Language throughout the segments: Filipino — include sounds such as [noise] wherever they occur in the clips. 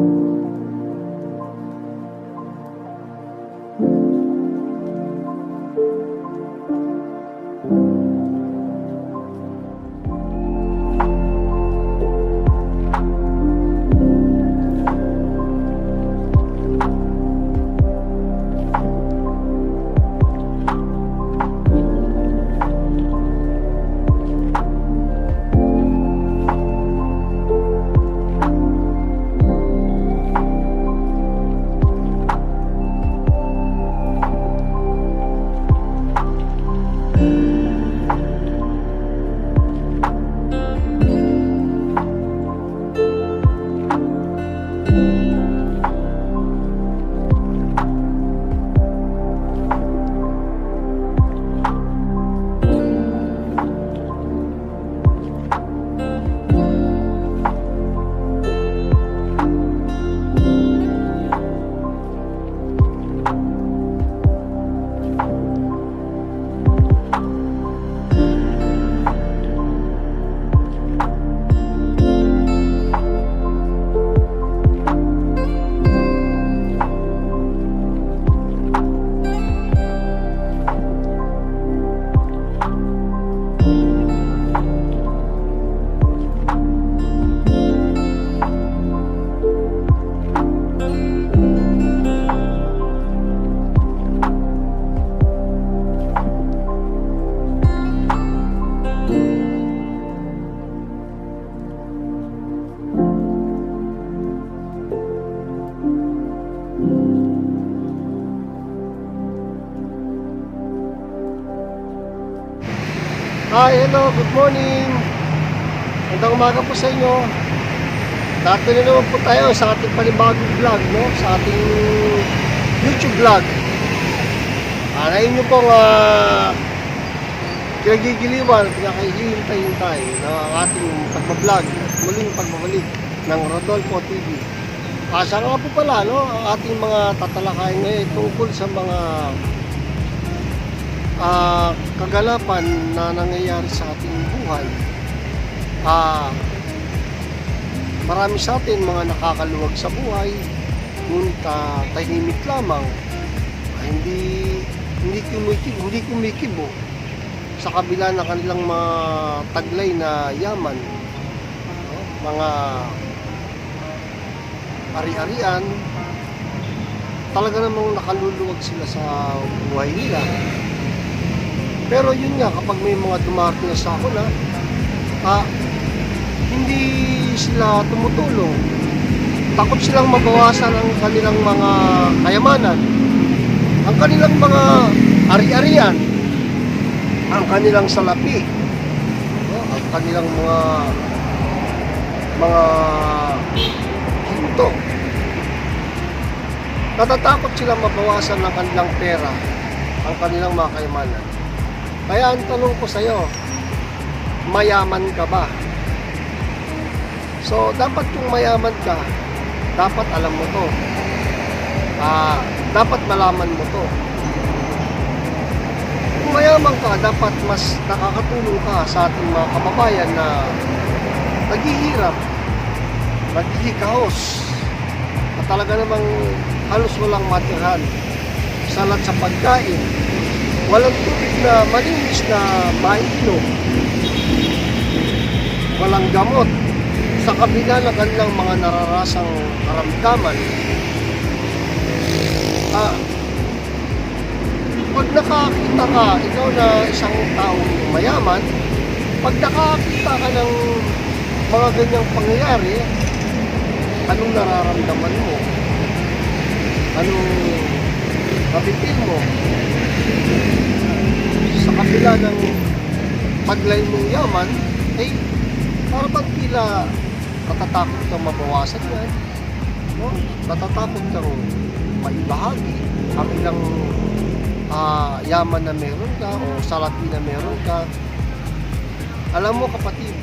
you. Hi, hello, good morning. Magandang umaga po sa inyo. Dato na naman po tayo sa ating panibagong vlog, no? Sa ating YouTube vlog. Ngayon nyo pong uh, kinagigiliwan, pinakahihintay-hintay na ang ating pagbablog, muling pagbabalik ng Rodolfo TV. Siya nga po pala, no? Ang ating mga tatalakayin ngayon tungkol sa mga ah, kagalapan na nangyayari sa ating buhay. Ah, marami sa atin mga nakakaluwag sa buhay, ngunit ah, tahimik lamang, ah, hindi hindi kumikib, hindi kumikibo sa kabila ng kanilang mga taglay na yaman, no? mga ari-arian, talaga namang nakaluluwag sila sa buhay nila. Pero yun nga, kapag may mga dumarating na sa ako na, ah, hindi sila tumutulong. Takot silang mabawasan ang kanilang mga kayamanan. Ang kanilang mga ari-arian. Ang kanilang salapi. no? Ang kanilang mga mga hinto. Natatakot silang mabawasan ng kanilang pera ang kanilang mga kayamanan. Kaya ang tanong ko sa'yo, mayaman ka ba? So, dapat kung mayaman ka, dapat alam mo to. Ah, dapat malaman mo to. Kung mayaman ka, dapat mas nakakatulong ka sa ating mga kababayan na naghihirap, naghihikahos, at talaga namang halos walang matirhan. Salat sa pagkain, walang tubig na malinis na maiinom, walang gamot, sa kabila ng kanilang mga nararasang karamdaman, ah, pag nakakita ka, ikaw na isang taong mayaman, pag nakakita ka ng mga ganyang pangyayari, anong nararamdaman mo? Anong mapipil mo? Sa kabila ng paglay mong yaman, eh, para bang tila kang mabawasan yan. No? Natatakot kang maibahagi ang ilang ah, yaman na meron ka o salapi na meron ka. Alam mo kapatid,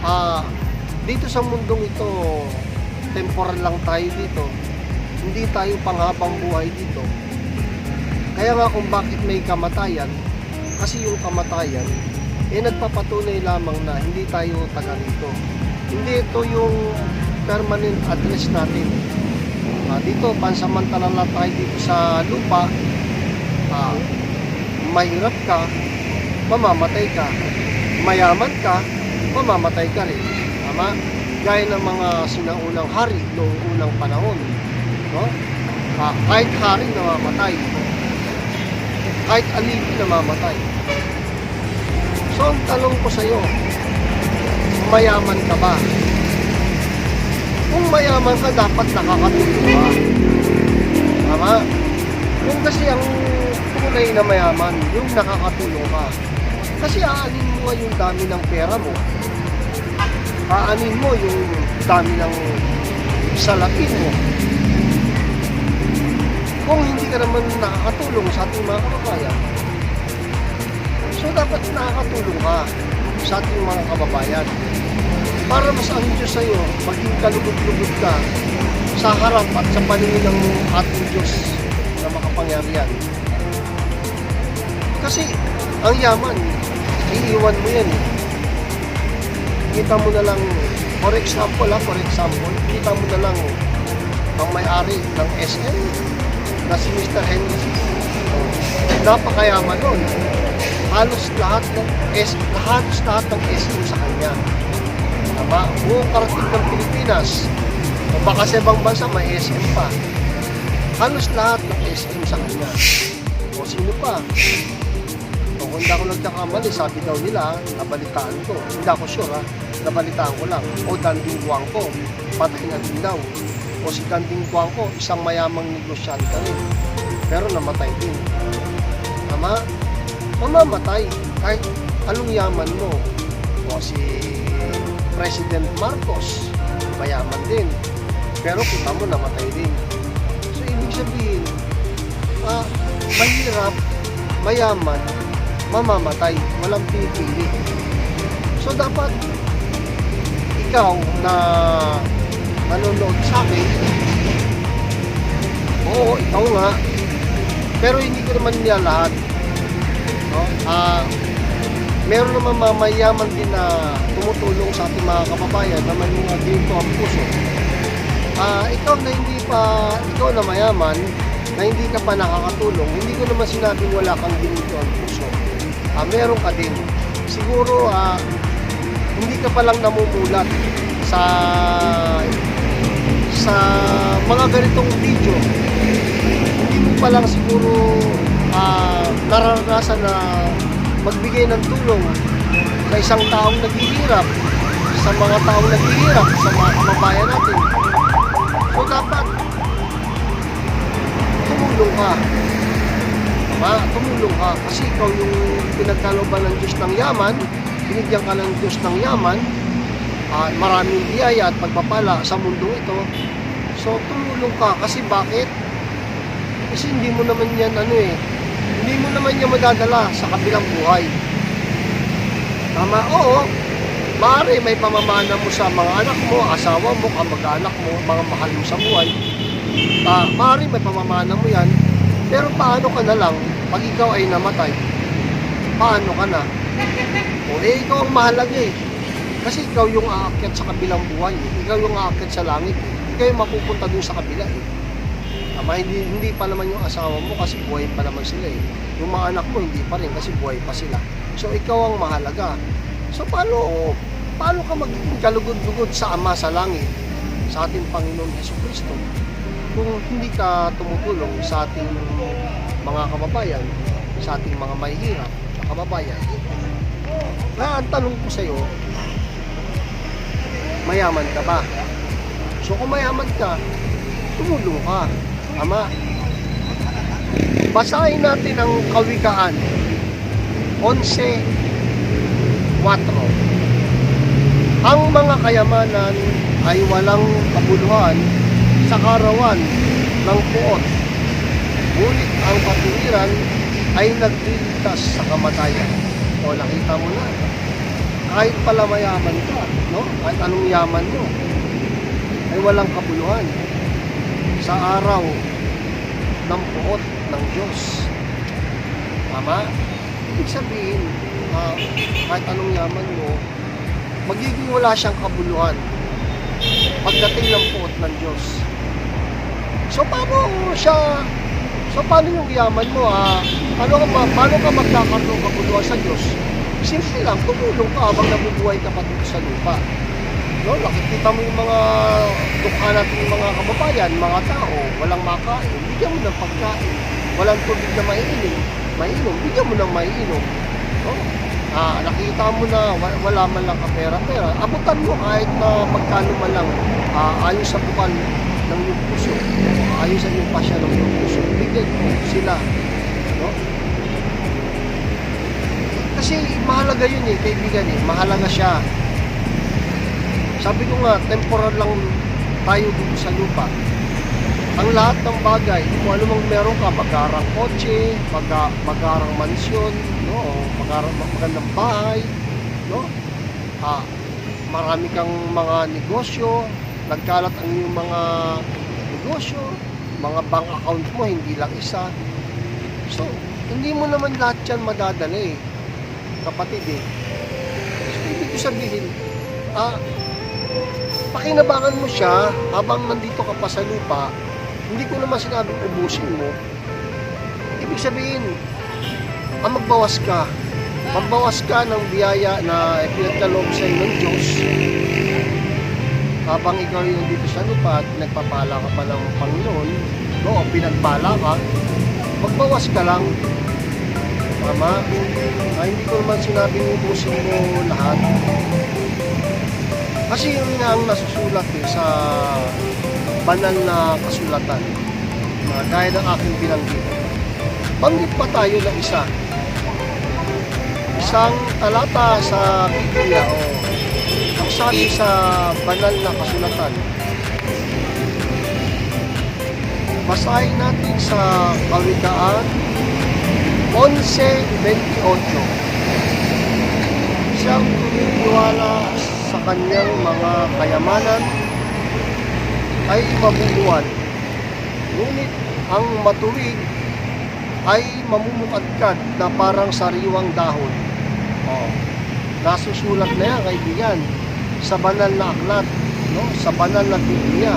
ah, dito sa mundong ito, temporal lang tayo dito. Hindi tayo panghabang buhay dito. Kaya nga kung bakit may kamatayan, kasi yung kamatayan, eh nagpapatunay lamang na hindi tayo taga rito. Hindi ito yung permanent address natin. Ah, dito, pansamantala lang tayo dito sa lupa. Ah, mahirap ka, mamamatay ka. Mayaman ka, mamamatay ka rin. Tama? Gaya ng mga sinaunang hari noong unang panahon. No? Ah, kahit hari namamatay. Kahit alipin namamatay. So, ang tanong ko sa iyo, mayaman ka ba? Kung mayaman ka, dapat nakakatulong ka. Tama? Kung kasi ang tunay na mayaman, yung nakakatulong ka. Kasi aanin mo yung dami ng pera mo. Aanin mo yung dami ng salapin mo. Kung hindi ka naman nakakatulong sa ating mga kababayan, so dapat nakakatulong ka sa ating mga kababayan para mas ang Diyos sa iyo, maging kalugod-lugod ka sa harap at sa paningin ng ating Diyos na makapangyarihan. Kasi ang yaman, iiwan mo yan eh. Kita mo na lang, for example ha, for example, kita mo na lang ang may-ari ng SM na si Mr. Henry. Napakayaman nun. Halos lahat ng S, halos lahat ng SM sa kanya. Tama? Buong karating ng Pilipinas. O baka sa ibang bansa may SM pa. Halos lahat ng SM sa kanya. O sino pa? O kung hindi ako nagkakamali, sabi daw nila, nabalitaan ko. Hindi ako sure ha. Nabalitaan ko lang. O Danding Guangco, patay na din daw. O si Danding Guangco, isang mayamang negosyante rin. Pero namatay din. Tama? Mamamatay. Kahit anong yaman mo. O si President Marcos, mayaman din. Pero kita mo, namatay din. So, ibig sabihin, ah, mahirap, mayaman, mamamatay, walang pinipili. So, dapat ikaw na nanonood sa akin, oo, ikaw nga, pero hindi ko naman niya lahat. No? Ah, meron naman mamayaman din na tumutulong sa ating mga kababayan na may mga ginto ang puso. Ah, ikaw na hindi pa, ikaw na mayaman, na hindi ka pa nakakatulong, hindi ko naman sinabing wala kang ginto ang puso. Ah, meron ka din. Siguro, ah, hindi ka pa lang namumulat sa sa mga ganitong video. Hindi mo pa lang siguro ah, nararanasan na magbigay ng tulong sa isang taong naghihirap, sa mga taong naghihirap, sa mga kababayan natin. So dapat tumulong ka. Tama? Tumulong ka. Kasi ikaw yung pinagkalooban ng Diyos ng yaman, binigyan ka ng Diyos ng yaman, ah, maraming biyaya at pagpapala sa mundo ito. So tumulong ka. Kasi bakit? Kasi hindi mo naman yan ano eh, hindi mo naman yan madadala sa kabilang buhay. Tama? Oo. Maaari may pamamana mo sa mga anak mo, asawa mo, kamag-anak mo, mga mahal mo sa buhay. Ah, maaari may pamamana mo yan. Pero paano ka na lang pag ikaw ay namatay? Paano ka na? O eh, ikaw ang mahalaga eh. Kasi ikaw yung aakyat sa kabilang buhay. Eh. Ikaw yung aakyat sa langit. Eh. Ikaw yung mapupunta dun sa kabila eh. Tama, hindi, hindi pa naman yung asawa mo kasi buhay pa naman sila eh. Yung mga anak mo hindi pa rin kasi buhay pa sila. So ikaw ang mahalaga. So paano, paano ka magiging kalugod-lugod sa Ama sa langit, sa ating Panginoon Heso Kristo, kung hindi ka tumutulong sa ating mga kababayan, sa ating mga mahihirap na kababayan. Na ang tanong ko sa iyo, mayaman ka ba? So kung mayaman ka, tumulong ka. Ama, basahin natin ang kawikaan 11.4 Ang mga kayamanan ay walang kabuluhan sa karawan ng puot. Ngunit ang katuwiran ay nagliligtas sa kamatayan. O nakita mo na. Kahit pala mayaman ka, no? Kahit anong yaman mo, ay walang kabuluhan sa araw ng puot ng Diyos. Tama? Ibig sabihin, ah, kahit anong yaman mo, magiging wala siyang kabuluhan pagdating ng puot ng Diyos. So paano siya So paano yung yaman mo ah? Paano ka, paano ka magkakaroon kabuluhan sa Diyos? Simple lang, tumulong ka habang nabubuhay ka pa sa lupa. No, nakikita mo yung mga dukha natin mga kababayan, mga tao, walang makain, bigyan mo ng pagkain, walang tubig na maiinom, mainom, bigyan mo ng maiinom. No? Ah, nakita mo na wa- wala man lang kapera-pera, abutan mo kahit na magkano man lang ah, ayon sa bukal ng iyong puso, ayon sa iyong pasya ng iyong puso, bigyan mo sila. No? Kasi mahalaga yun eh, kaibigan eh, mahalaga siya. Sabi ko nga, temporal lang tayo dito sa lupa. Ang lahat ng bagay, kung ano mang meron ka, magarang kotse, maga, magarang mansyon, no? magarang magandang bahay, no? Ah, marami kang mga negosyo, nagkalat ang iyong mga negosyo, mga bank account mo, hindi lang isa. So, hindi mo naman lahat yan madadala eh, kapatid eh. So, ibig sabihin, ah, pakinabangan mo siya habang nandito ka pa sa lupa, hindi ko naman sinabing ubusin mo. Ibig sabihin, ang magbawas ka. Magbawas ka ng biyaya na pinagkaloob sa iyo ng Diyos. Habang ikaw ay nandito sa lupa at nagpapala ka pa ng Panginoon, no, o pinagpala ka, magbawas ka lang. Tama? Ay, hindi ko naman sinabing ubusin mo lahat. Kasi yun ang nasusulat eh, sa banal na kasulatan na gaya ng aking binanggit. Banggit pa tayo ng isa. Isang talata sa Biblia o ang sabi sa banal na kasulatan. Basahin natin sa Kawikaan 11.28 Siyang tumitiwala sa kanyang mga kayamanan ay mabubuwan. Ngunit ang matuwid ay mamumukadkad na parang sariwang dahon. Oh, nasusulat na yan, kaibigan, sa banal na aklat, no? sa banal na Biblia.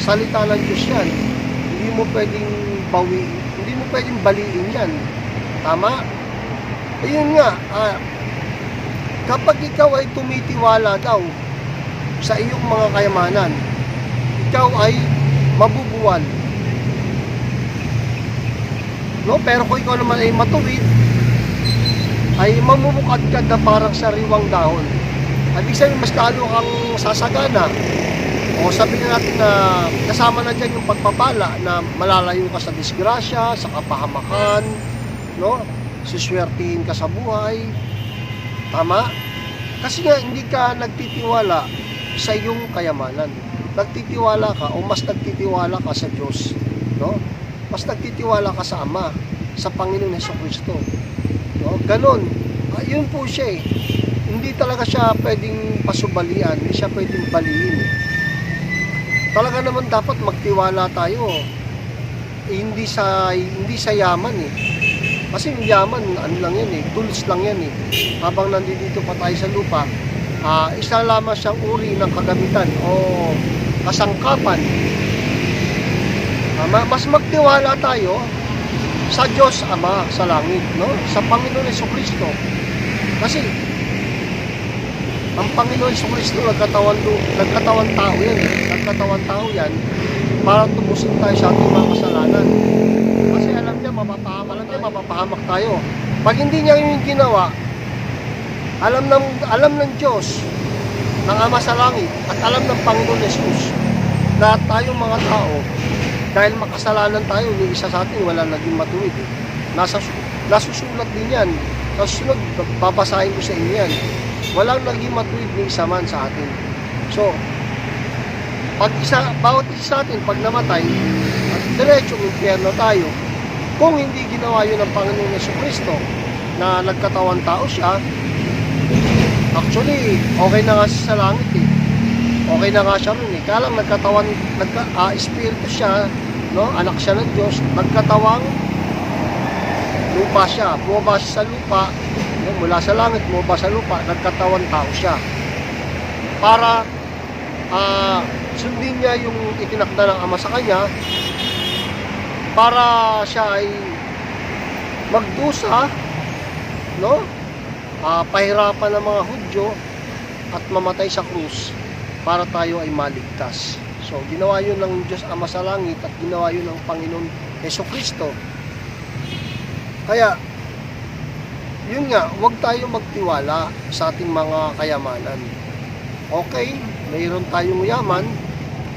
Salita ng Diyos yan. Hindi mo pwedeng bawi, hindi mo pwedeng baliin yan. Tama? Ayun nga, ah, kapag ikaw ay tumitiwala daw sa iyong mga kayamanan, ikaw ay mabubuwan. No? Pero kung ikaw naman ay matuwid, ay mamumukad ka na parang sariwang dahon. Ibig sabihin, mas lalo kang sasagana. O sabihin natin na kasama na dyan yung pagpapala na malalayo ka sa disgrasya, sa kapahamakan, no? Suswertihin ka sa buhay. Tama? Kasi nga hindi ka nagtitiwala sa iyong kayamanan. Nagtitiwala ka o mas nagtitiwala ka sa Diyos, no? Mas nagtitiwala ka sa Ama, sa Panginoon Heso Kristo. No? Ganon. Ah, yun po siya eh. Hindi talaga siya pwedeng pasubalian, hindi siya pwedeng baliin. Talaga naman dapat magtiwala tayo. Eh, hindi sa hindi sa yaman eh. Kasi yung yaman, ano lang yan eh, tools lang yan eh. Habang nandito pa tayo sa lupa, ah, isa lamang siyang uri ng kagamitan o kasangkapan. Tama? Mas magtiwala tayo sa Diyos Ama sa langit, no? Sa Panginoon Yeso Kristo. Kasi ang Panginoon Yeso Kristo nagkatawan nagkatawan tao yan, eh. nagkatawan tao yan para tubusin tayo sa ating mga kasalanan. Kasi alam niya mapapahamak, mapapahamak tayo. Pag hindi niya yung ginawa, alam ng alam ng Diyos ng Ama sa langit at alam ng Panginoon Jesus na tayong mga tao dahil makasalanan tayo, ni isa sa atin wala naging matuwid. Eh. Nasa, nasusulat din yan. Sa susunod, babasahin ko sa inyo yan. Walang naging matuwid ni isa man sa atin. So, pag isa, bawat isa sa atin, pag namatay, at diretsong impyerno tayo, kung hindi ginawa yun ng Panginoon Yeso Kristo, na nagkatawan tao siya, actually, okay na nga siya sa langit eh okay na nga siya rin eh. Kaya lang nagkatawan, nagka, ah, espiritu siya, no? anak siya ng Diyos, nagkatawang lupa siya. Bumaba siya sa lupa, no? mula sa langit, bumaba sa lupa, nagkatawan tao siya. Para ah, sundin niya yung itinakda ng ama sa kanya para siya ay magdusa, no? Ah, pahirapan ng mga Hudyo at mamatay sa krus para tayo ay maligtas. So, ginawa yun ng Diyos Ama sa langit at ginawa yun ng Panginoon Heso Kristo. Kaya, yun nga, huwag tayo magtiwala sa ating mga kayamanan. Okay, mayroon tayong yaman,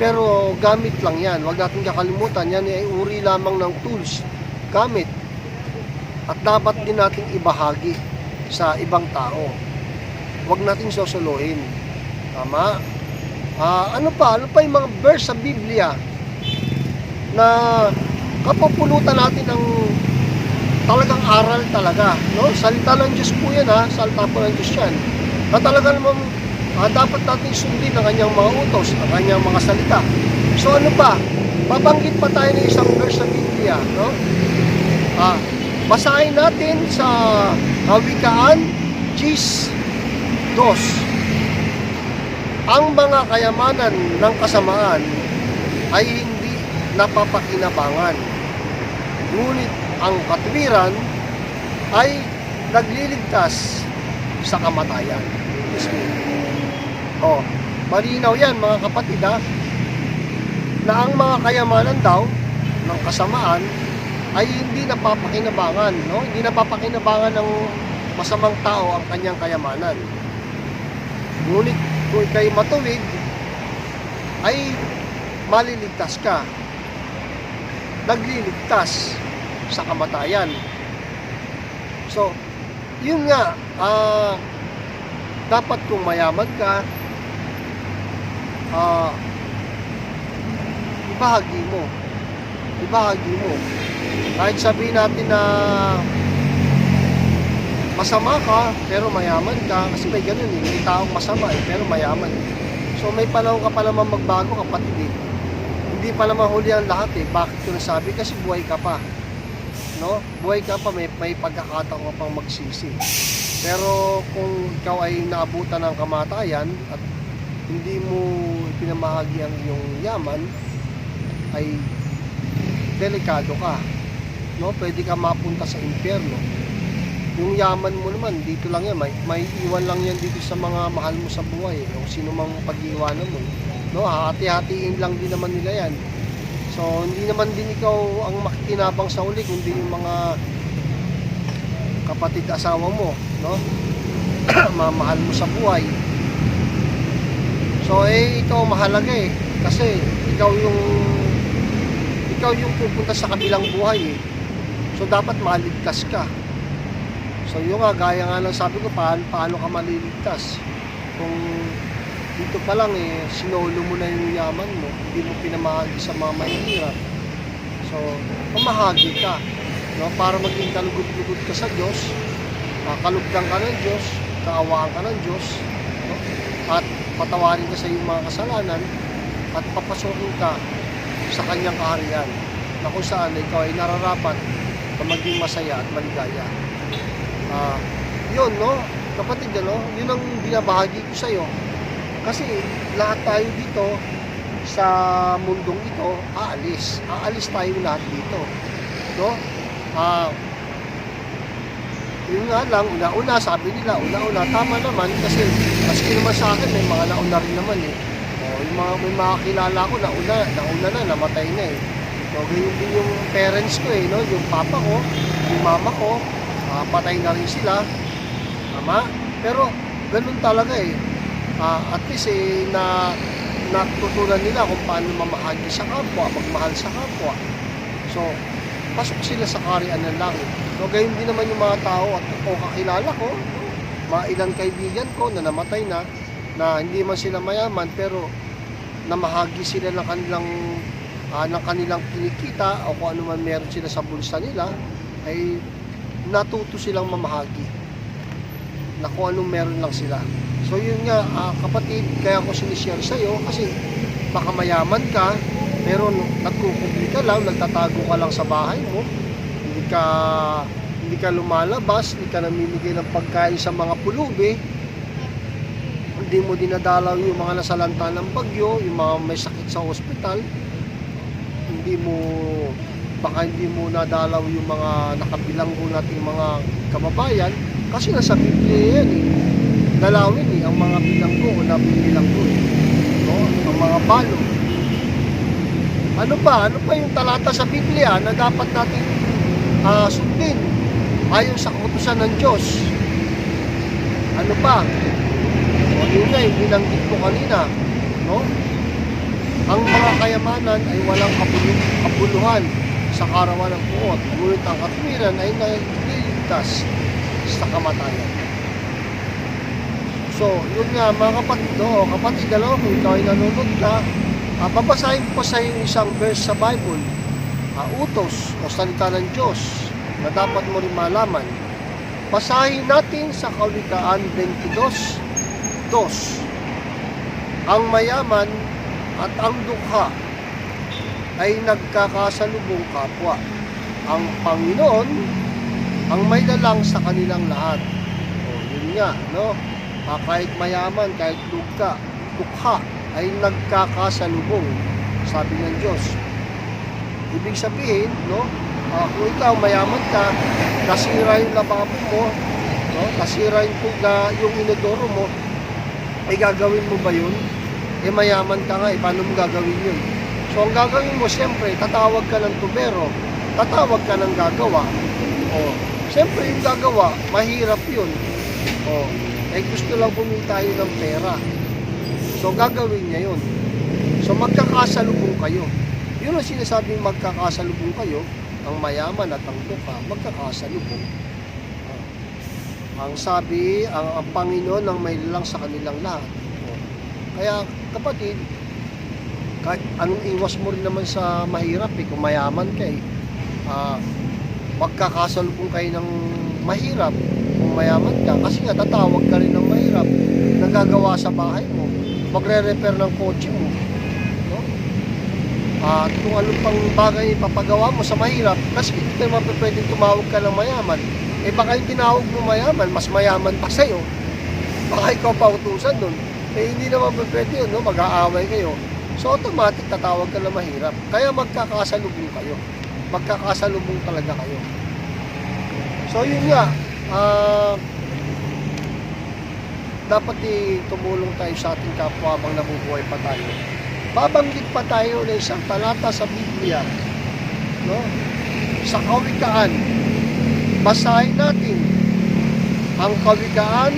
pero gamit lang yan. Huwag natin kakalimutan, yan ay uri lamang ng tools, gamit. At dapat din nating ibahagi sa ibang tao. Huwag natin sosolohin. Tama? Ah, ano pa? Ano pa yung mga verse sa Biblia na kapupulutan natin ng talagang aral talaga, no? Salita ng Diyos po yan ha, salita po ng Diyos yan. Na talaga naman ah, dapat natin sundin ang kanyang mga utos, ang kanyang mga salita. So ano pa? Babanggit pa tayo ng isang verse sa Biblia, no? Ah, basahin natin sa Kawikaan 10:2 ang mga kayamanan ng kasamaan ay hindi napapakinabangan. Ngunit ang katwiran ay nagliligtas sa kamatayan. Oh, malinaw yan mga kapatid ha, na ang mga kayamanan daw ng kasamaan ay hindi napapakinabangan, no? Hindi napapakinabangan ng masamang tao ang kanyang kayamanan. Ngunit kung ikay matuwid, ay maliligtas ka. Nagliligtas sa kamatayan. So, yun nga, ah, dapat kung mayaman ka, ah, ibahagi mo. Ibahagi mo. Kahit sabihin natin na masama ka, pero mayaman ka. Kasi may ganun eh. May taong masama eh, pero mayaman eh. So may panahon ka pa naman magbago kapatid eh. Hindi pa naman huli ang lahat eh. Bakit ko nasabi? Kasi buhay ka pa. No? Buhay ka pa, may, may pagkakataon ka pang magsisi. Pero kung ikaw ay naabutan ng kamatayan at hindi mo pinamahagi ang iyong yaman, ay delikado ka. No? Pwede ka mapunta sa impyerno yung yaman mo naman, dito lang yan, may, may iwan lang yan dito sa mga mahal mo sa buhay, eh. o sino mang pag-iwanan mo. No, hati-hatiin lang din naman nila yan. So, hindi naman din ikaw ang makikinabang sa uli, kundi yung mga kapatid asawa mo, no? [clears throat] Mamahal mo sa buhay. So, eh, ikaw mahalaga eh. Kasi, ikaw yung ikaw yung pupunta sa kabilang buhay eh. So, dapat maligtas ka. So yun nga, gaya nga lang sabi ko, paano, paano ka maliligtas? Kung dito pa lang eh, sinolo mo na yung yaman mo, hindi mo pinamahagi sa mga mahihirap. So, mamahagi ka. No? Para maging kalugod-lugod ka sa Diyos, uh, kalugdan ka ng Diyos, kaawaan ka ng Diyos, patawarin ka sa iyong mga kasalanan, at papasokin ka sa kanyang kaharian na kung saan ikaw ay nararapat na maging masaya at maligaya. Ah, yun, no? Kapatid, ano? Yun ang binabahagi ko sa'yo. Kasi lahat tayo dito sa mundong ito, aalis. Aalis tayo lahat dito. No? Ah, yun nga lang, una-una, sabi nila, una-una, tama naman kasi maski naman sa akin, may mga nauna rin naman eh. O, yung mga, may mga kilala ko, nauna, nauna na, namatay na eh. So, ganyan din yung parents ko eh, no? yung papa ko, yung mama ko, Ah, patay na rin sila. Tama? Pero ganun talaga eh. Ah, at least eh, na natutunan nila kung paano mamahagi sa kapwa, magmahal sa kapwa. So, pasok sila sa karian ng langit. So, gayon din naman yung mga tao at o kakilala ko, mga ilang kaibigan ko na namatay na, na hindi man sila mayaman, pero namahagi sila ng kanilang ah, ng kanilang kinikita o kung ano man meron sila sa bulsa nila, ay natuto silang mamahagi na kung anong meron lang sila. So yun nga, ah, kapatid, kaya ko sinishare sa'yo kasi baka mayaman ka, pero nagkukubli ka lang, nagtatago ka lang sa bahay mo, ka hindi ka lumalabas, hindi ka namimigay ng pagkain sa mga pulubi, hindi mo dinadalaw yung mga nasalanta ng bagyo, yung mga may sakit sa ospital, hindi mo baka hindi mo nadalaw yung mga nakabilanggo nating mga kababayan kasi nasa Biblia yan eh. Dalawin eh, ang mga bilanggo o nabibilanggo eh. No? Ang mga balo. Ano ba? Ano pa yung talata sa Biblia na dapat natin ah, sundin ayon sa kautusan ng Diyos? Ano pa? O yun nga, yung binanggit ko kanina, no? Ang mga kayamanan ay walang kapuluhan sa karawan ng puot. Ngunit ang katwiran ay naliligtas sa kamatayan. So, yun nga mga kapatid, o kapatid, alam mo, ikaw ay nanonood ka, ah, babasahin ko sa iyo isang verse sa Bible, utos o salita ng Diyos na dapat mo rin malaman. Basahin natin sa Kawikaan 22, 2. Ang mayaman at ang dukha ay nagkakasalubong kapwa. Ang Panginoon ang may lalang sa kanilang lahat. O, yun nga, no? Ah, kahit mayaman, kahit dukha, dukha ay nagkakasalubong, sabi ng Diyos. Ibig sabihin, no? ah, kung ikaw mayaman ka, nasira yung lababo mo, no? nasira yung, tuga, yung inodoro mo, ay gagawin mo ba yun? Eh mayaman ka nga, eh paano mo gagawin yun? So ang gagawin mo, siyempre, tatawag ka ng tubero, tatawag ka ng gagawa. O, siyempre yung gagawa, mahirap yun. O, eh gusto lang kumita yun ng pera. So gagawin niya yun. So magkakasalubong kayo. Yun ang sinasabing magkakasalubong kayo, ang mayaman at ang duka, magkakasalubong. Ah. Ang sabi, ang, ang Panginoon ang may lang sa kanilang lahat. Kaya kapatid, kahit anong iwas mo rin naman sa mahirap eh, kung mayaman ka eh. Magkakasalubong kayo ng mahirap kung mayaman ka kasi nga tatawag ka rin ng mahirap nagagawa sa bahay mo magre-repair ng kotse mo? At kung ano pang bagay ipapagawa mo sa mahirap kasi hindi ka naman pwedeng tumawag ka ng mayaman. Eh baka yung tinawag mo mayaman mas mayaman pa sa'yo. Baka ikaw pa utusan nun eh hindi naman pwede yun no? mag-aaway kayo. So automatic tatawag ka ng mahirap. Kaya magkakasalubong kayo. Magkakasalubong talaga kayo. So yun nga ah dapat di tumulong tayo sa ating kapwa habang nabubuhay pa tayo. Babanggit pa tayo ng isang talata sa Biblia, no? Sa kawikaan, basahin natin ang kawikaan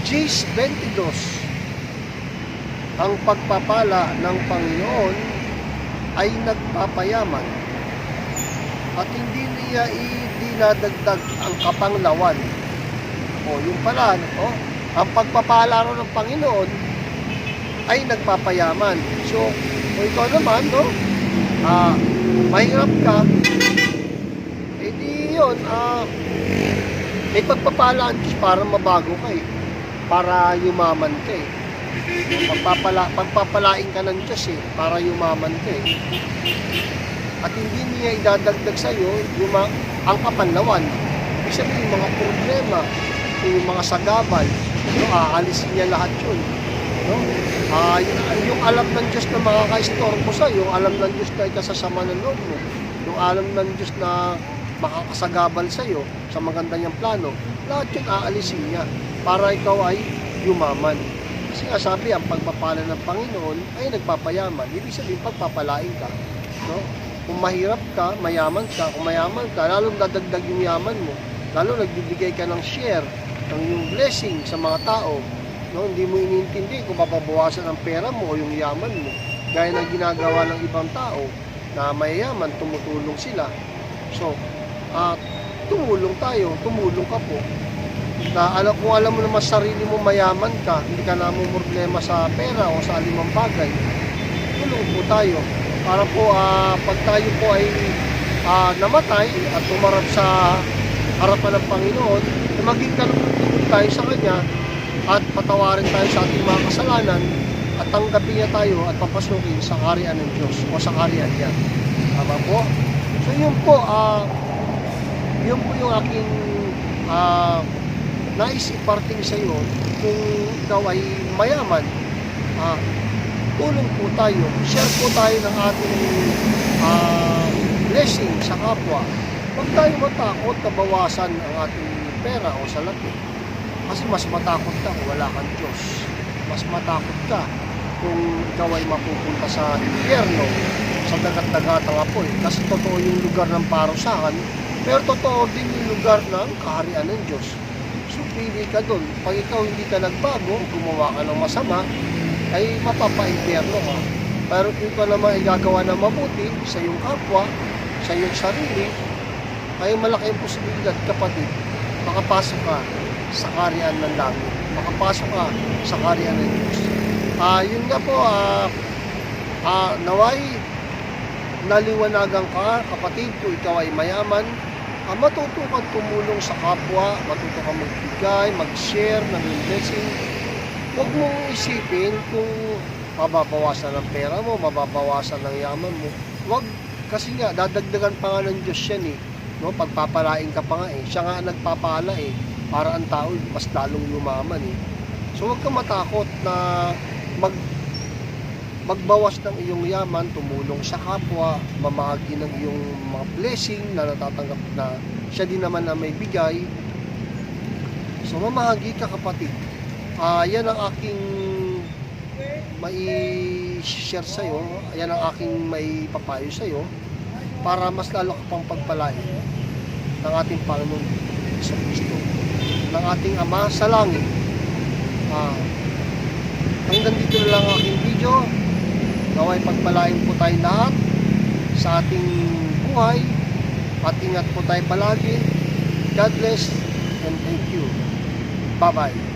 Gs 22. Ang pagpapala ng Panginoon ay nagpapayaman at hindi niya idinadagdag ang kapanglawan. O, yung pala, no? ang pagpapala ng Panginoon ay nagpapayaman. So, kung ikaw naman, no, ah, mahirap ka, eh di yun, ah, may pagpapala para mabago ka eh. Para yumaman ka eh. Pagpapala, pagpapalain ka ng Diyos eh, para yumaman ka eh. At hindi niya idadagdag sa'yo yung mga, ang kapanlawan. Ibig sabihin, mga problema, yung mga sagabal, no, aalisin niya lahat yun. No? Ah, yung, yung alam ng Diyos na makaka-storbo sa yung alam ng Diyos na ikasasama ng loob mo, yung alam ng Diyos na makakasagabal sa iyo sa maganda niyang plano, lahat yun aalisin niya para ikaw ay yumaman. Kasi nga sabi, ang pagpapala ng Panginoon ay nagpapayaman. Ibig sabihin, pagpapalain ka. No? Kung mahirap ka, mayaman ka. Kung mayaman ka, lalong dadagdag yung yaman mo. Lalo nagbibigay ka ng share ng yung blessing sa mga tao. No, hindi mo inintindi kung mapabawasan ang pera mo o yung yaman mo. Gaya ng ginagawa ng ibang tao na mayayaman, tumutulong sila. So, at tumulong tayo, tumulong ka po. Na alam kung alam mo naman sa sarili mo mayaman ka, hindi ka na problema sa pera o sa alimang bagay. Tulong po tayo para po ah, pag tayo po ay ah, namatay at tumarap sa harapan ng Panginoon, maging kalugod tayo sa Kanya patawarin tayo sa ating mga kasalanan at tanggapin niya tayo at papasukin sa kariyan ng Diyos o sa kariyan niya. Tama po? So yun po, ah, yun po yung aking ah, nais iparting sa iyo kung ikaw ay mayaman, ah, tulong po tayo, share po tayo ng ating ah, blessing sa kapwa. Huwag tayo matakot na bawasan ang ating pera o salapi. Kasi mas matakot ka kung wala kang Diyos. Mas matakot ka kung ikaw ay mapupunta sa impyerno, sa dagat-dagatang apoy. Kasi totoo yung lugar ng parusahan, pero totoo din yung lugar ng kaharian ng Diyos. So pili ka doon. Pag ikaw hindi ka nagbago, gumawa ka ng masama, ay mapapa-impyerno ka. Pero kung ka naman ay gagawa ng mabuti sa iyong kapwa, sa iyong sarili, ay malaki ang posibilidad, kapatid, makapasok ka sa kaharian ng langit. Makapasok ka sa kaharian ng Diyos. Ah, yun nga po, ah, ah, naway, naliwanagan ka, kapatid, kung ikaw ay mayaman, ah, matuto kang tumulong sa kapwa, matuto kang magbigay, mag-share ng blessing. Huwag mong isipin kung mababawasan ang pera mo, mababawasan ang yaman mo. Huwag, kasi nga, dadagdagan pa nga ng Diyos yan eh. No, pagpapalain ka pa nga eh. Siya nga nagpapala eh. Para ang tao mas lalong yumaman eh. So huwag ka matakot na mag magbawas ng iyong yaman, tumulong sa kapwa, mamahagi ng iyong mga blessing na natatanggap na siya din naman na may bigay. So mamahagi ka kapatid. Ah, yan ang aking mai share sa iyo. Yan ang aking may papayo sa iyo para mas lalo ka pang pagpalain ng ating Panginoon sa Kristo ng ating Ama sa langit. Ah, hanggang dito na lang ang aking video. Naway pagpalain po tayo lahat sa ating buhay at po tayo palagi. God bless and thank you. Bye-bye.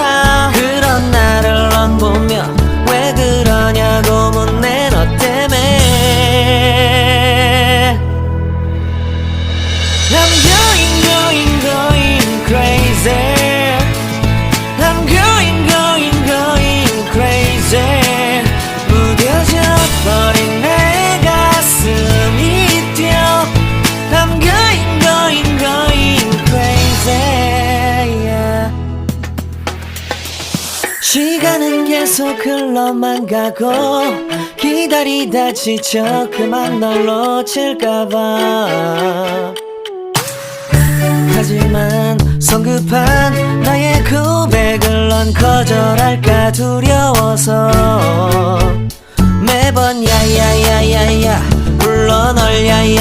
흘러만 가고 기다리다 지쳐 그만 널 놓칠까봐. 하지만 성급한 나의 고백을 넌 거절할까 두려워서 매번 야야야야야 불러 널 야야